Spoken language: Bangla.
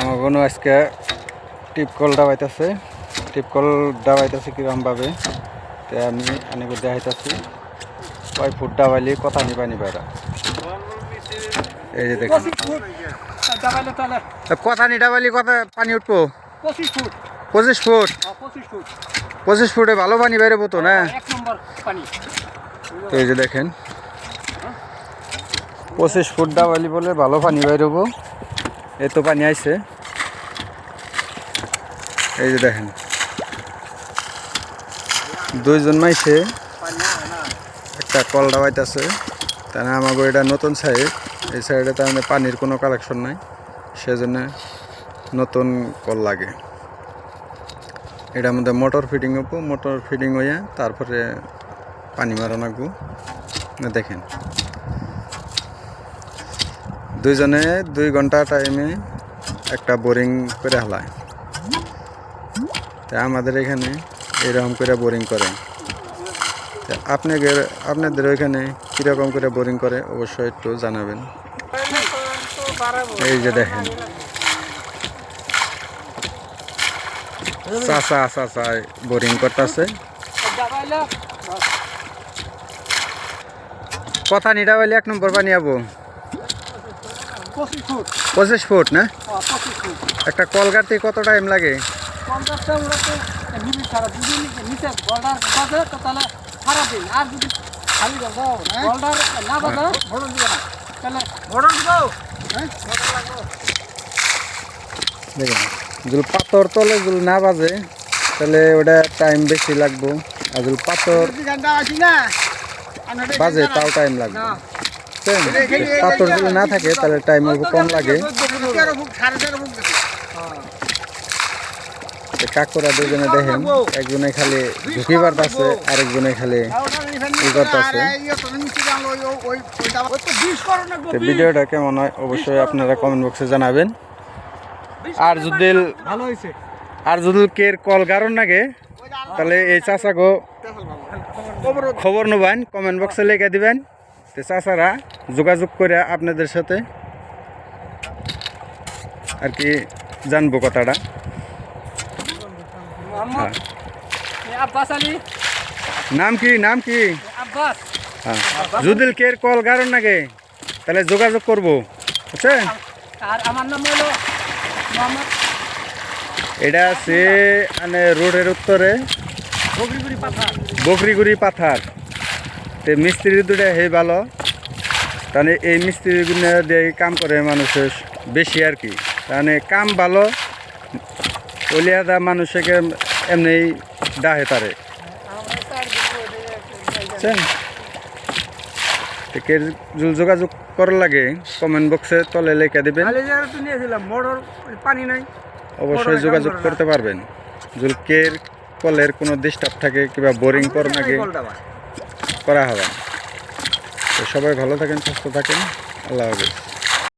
আমার বোনও আজকে টিপকল ডাবাইতেছে টিপ কল ডাবাইতেছে কিরমভাবে তো আমি অনেক দেখাইতেছি। কয় ফুট ডাবাইলে কথা নিবা নিবা এরা এই যে দেখুন। কথা নি ডাবাইলে কথা পানি উঠবো? পঁচিশ ফুট। পঁচিশ ফুট? পঁচিশ ফুটে। ভালো পানি বেরোবো তো না? এই যে দেখেন। পঁচিশ ফুট ডাবালি বলে ভালো পানি বেরোবো এ তো পানি আইছে। এই যে দেখেন। দুইজন মাইছে, একটা কল ডাবাইতেছে তাহলে আমাকে এটা নতুন সাইড এই সাইডে তার মানে পানির কোনো কালেকশন নাই, সেজন্য নতুন কল লাগে। এটার মধ্যে মোটর ফিটিং হব মোটর ফিটিং হইয়া তারপরে পানি মারা লাগবো। দেখেন। দুইজনে দুই ঘণ্টা টাইমে একটা বোরিং করে হালায়। তা আমাদের এখানে এরকম করে বোরিং করে। তা আপনাদের আপনাদের ওইখানে কীরকম করে বোরিং করে অবশ্যই একটু জানাবেন। এই যে দেখেন। চাচা চাচা বোরিং করতেছে। কথা নিটা বলে এক নম্বর পানি আবো। পঁচিশ ফুট। না? হ্যাঁ, একটা কল গাড়তে কত টাইম লাগে? পঞ্চাশটা উড়াতে মিনিট ছাড়া দুদিন নিচে বর্ডার বাজে তো তাহলে সারাদিন আর যদি খালি বর্ডার না বাজে দিবে না তাহলে ভোটন দিব হ্যাঁ দেখেন যদি পাথর তলে যদি না বাজে তাহলে ওটা টাইম বেশি লাগবো আর যদি পাথর বাজে তাও টাইম লাগবে পাথর যদি না থাকে তাহলে টাইম অল্প কম লাগে কাকুরা দুজনে দেখেন, একজনে খালি ঝুঁকি বাড়তেছে আরেকজনে খালি ই করতেছে। তো ভিডিওটা কেমন হয় অবশ্যই আপনারা কমেন্ট বক্সে জানাবেন। আর যদি ভালো হয়েছে আর যদি কের কল কারণ নাগে তাহলে এই চাচাকে খবর নেবেন কমেন্ট বক্সে লিখে দিবেন। তো যোগাযোগ করে আপনাদের সাথে আর কি জানব কথাটা। মোহাম্মদ আব্বাস আলী। নাম কি নাম কি? আব্বাস। হ্যাঁ। যদি কের কল কারণ নাগে? তাহলে যোগাযোগ করব। বুঝছেন আর আমার নাম হলো মোহাম্মদ। এটা আছে মানে রোডের উত্তরে। বগরিগুড়ি পাথা বকরিগুড়ি পাথার। তে মিস্ত্রি দুটা হে ভালো। তাহলে এই মিস্ত্রিগুলো দিয়ে কাম করে মানুষের বেশি আর কি। তাহলে কাম ভালো। ওলিয়াদা মানুষকে এমনি ডাহে তারে। কে যোগাযোগ করার লাগে কমেন্ট বক্সে তলে লেখা দেবেন। পানি নাই। অবশ্যই যোগাযোগ করতে পারবেন। যদি কের কলের কোনো ডিস্টার্ব থাকে কিংবা বোরিং কর নাকি করা হবে তো সবাই ভালো থাকেন সুস্থ থাকেন। আল্লাহ হাফিজ।